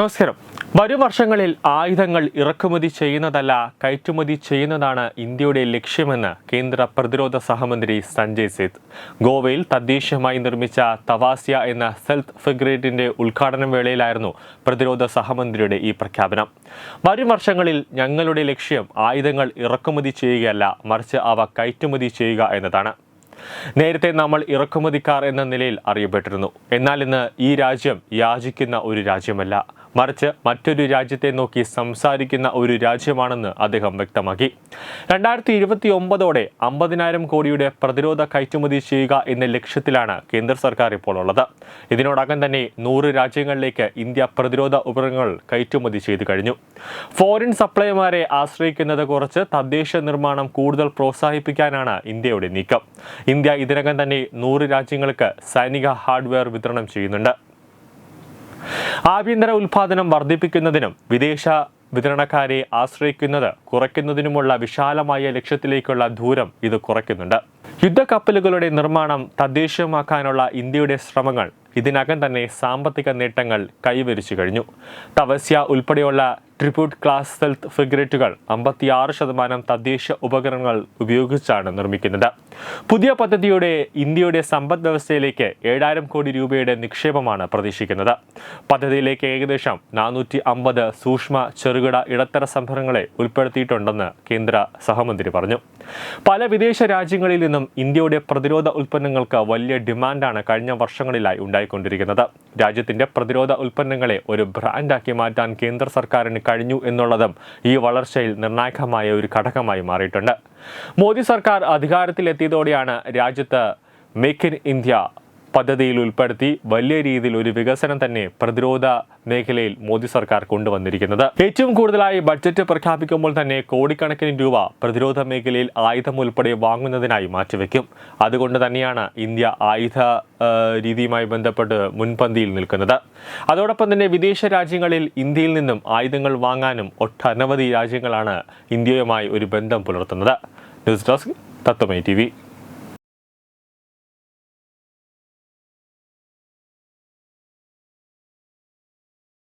നമസ്കാരം. വരും വർഷങ്ങളിൽ ആയുധങ്ങൾ ഇറക്കുമതി ചെയ്യുന്നതല്ല കയറ്റുമതി ചെയ്യുന്നതാണ് ഇന്ത്യയുടെ ലക്ഷ്യമെന്ന് കേന്ദ്ര പ്രതിരോധ സഹമന്ത്രി സഞ്ജയ് സേത്ത്. ഗോവയിൽ തദ്ദേശീയമായി നിർമ്മിച്ച തവാസ്യ എന്ന സെൽഫ് ഫിഗ്രേറ്റിന്റെ ഉദ്ഘാടന വേളയിലായിരുന്നു പ്രതിരോധ സഹമന്ത്രിയുടെ ഈ പ്രഖ്യാപനം. വരും വർഷങ്ങളിൽ ഞങ്ങളുടെ ലക്ഷ്യം ആയുധങ്ങൾ ഇറക്കുമതി ചെയ്യുകയല്ല മറിച്ച് അവ കയറ്റുമതി ചെയ്യുക എന്നതാണ്. നേരത്തെ നമ്മൾ ഇറക്കുമതിക്കാർ എന്ന നിലയിൽ അറിയപ്പെട്ടിരുന്നു. എന്നാൽ ഇന്ന് ഈ രാജ്യം യാചിക്കുന്ന ഒരു രാജ്യമല്ല. മറിച്ച് മറ്റൊരു രാജ്യത്തെ നോക്കി സംസാരിക്കുന്ന ഒരു രാജ്യമാണെന്ന് അദ്ദേഹം വ്യക്തമാക്കി. രണ്ടായിരത്തി ഇരുപത്തി ഒമ്പതോടെ അമ്പതിനായിരം കോടിയുടെ പ്രതിരോധ കയറ്റുമതി ചെയ്യുക എന്ന ലക്ഷ്യത്തിലാണ് കേന്ദ്ര സർക്കാർ ഇപ്പോൾ ഉള്ളത്. ഇതിനോടകം തന്നെ നൂറ് രാജ്യങ്ങളിലേക്ക് ഇന്ത്യ പ്രതിരോധ ഉപകരണങ്ങൾ കയറ്റുമതി ചെയ്തു കഴിഞ്ഞു. ഫോറിൻ സപ്ലൈമാരെ ആശ്രയിക്കുന്നത് കുറച്ച് തദ്ദേശ നിർമ്മാണം കൂടുതൽ പ്രോത്സാഹിപ്പിക്കാനാണ് ഇന്ത്യയുടെ നീക്കം. ഇന്ത്യ ഇതിനകം തന്നെ നൂറ് രാജ്യങ്ങൾക്ക് സൈനിക ഹാർഡ്വെയർ വിതരണം ചെയ്യുന്നുണ്ട്. ആഭ്യന്തര ഉൽപാദനം വർദ്ധിപ്പിക്കുന്നതിനും വിദേശ വിതരണക്കാരെ ആശ്രയിക്കുന്നത് കുറയ്ക്കുന്നതിനുമുള്ള വിശാലമായ ലക്ഷ്യത്തിലേക്കുള്ള ദൂരം ഇത് കുറയ്ക്കുന്നുണ്ട്. യുദ്ധക്കപ്പലുകളുടെ നിർമ്മാണം തദ്ദേശീയമാക്കാനുള്ള ഇന്ത്യയുടെ ശ്രമങ്ങൾ ഇതിനകം തന്നെ സാമ്പത്തിക നേട്ടങ്ങൾ കൈവരിച്ചു കഴിഞ്ഞു. തവസ്യ ഉൾപ്പെടെയുള്ള ട്രിബ്യൂട്ട് ക്ലാസ് സെൽത്ത് ഫിഗറേറ്റുകൾ അമ്പത്തിയാറ് ശതമാനം തദ്ദേശ ഉപകരണങ്ങൾ ഉപയോഗിച്ചാണ് നിർമ്മിക്കുന്നത്. പുതിയ പദ്ധതിയുടെ ഇന്ത്യയുടെ സമ്പദ് വ്യവസ്ഥയിലേക്ക് ഏഴായിരം കോടി രൂപയുടെ നിക്ഷേപമാണ് പ്രതീക്ഷിക്കുന്നത്. പദ്ധതിയിലേക്ക് ഏകദേശം നാനൂറ്റി അമ്പത് സൂക്ഷ്മ ചെറുകിട ഇടത്തര സംഭരണങ്ങളെ ഉൾപ്പെടുത്തിയിട്ടുണ്ടെന്ന് കേന്ദ്ര സഹമന്ത്രി പറഞ്ഞു. പല വിദേശ രാജ്യങ്ങളിൽ നിന്നും ഇന്ത്യയുടെ പ്രതിരോധ ഉൽപ്പന്നങ്ങൾക്ക് വലിയ ഡിമാൻഡാണ് കഴിഞ്ഞ വർഷങ്ങളിലായി ഉണ്ടായിക്കൊണ്ടിരിക്കുന്നത്. രാജ്യത്തിന്റെ പ്രതിരോധ ഉൽപ്പന്നങ്ങളെ ഒരു ബ്രാൻഡാക്കി മാറ്റാൻ കേന്ദ്ര സർക്കാരിന് കഴിഞ്ഞു എന്നുള്ളതും ഈ വളർച്ചയിൽ നിർണായകമായ ഒരു ഘടകമായി മാറിയിട്ടുണ്ട്. മോദി സർക്കാർ അധികാരത്തിലെത്തിയതോടെയാണ് രാജ്യത്ത് മേക്ക് ഇൻ ഇന്ത്യ പദ്ധതിയിൽ ഉൾപ്പെടുത്തി വലിയ രീതിയിൽ ഒരു വികസനം തന്നെ പ്രതിരോധ മേഖലയിൽ മോദി സർക്കാർ കൊണ്ടുവന്നിരിക്കുന്നത്. ഏറ്റവും കൂടുതലായി ബഡ്ജറ്റ് പ്രഖ്യാപിക്കുമ്പോൾ തന്നെ കോടിക്കണക്കിന് രൂപ പ്രതിരോധ മേഖലയിൽ ആയുധം ഉൾപ്പെടെ വാങ്ങുന്നതിനായി മാറ്റിവെക്കും. അതുകൊണ്ട് തന്നെയാണ് ഇന്ത്യ ആയുധ രീതിയുമായി ബന്ധപ്പെട്ട് മുൻപന്തിയിൽ നിൽക്കുന്നത്. അതോടൊപ്പം തന്നെ വിദേശ രാജ്യങ്ങളിൽ ഇന്ത്യയിൽ നിന്നും ആയുധങ്ങൾ വാങ്ങാനും ഒട്ടനവധി രാജ്യങ്ങളാണ് ഇന്ത്യയുമായി ഒരു ബന്ധം പുലർത്തുന്നത്. ന്യൂസ് ഡെസ്ക് തത്വമൈ ടി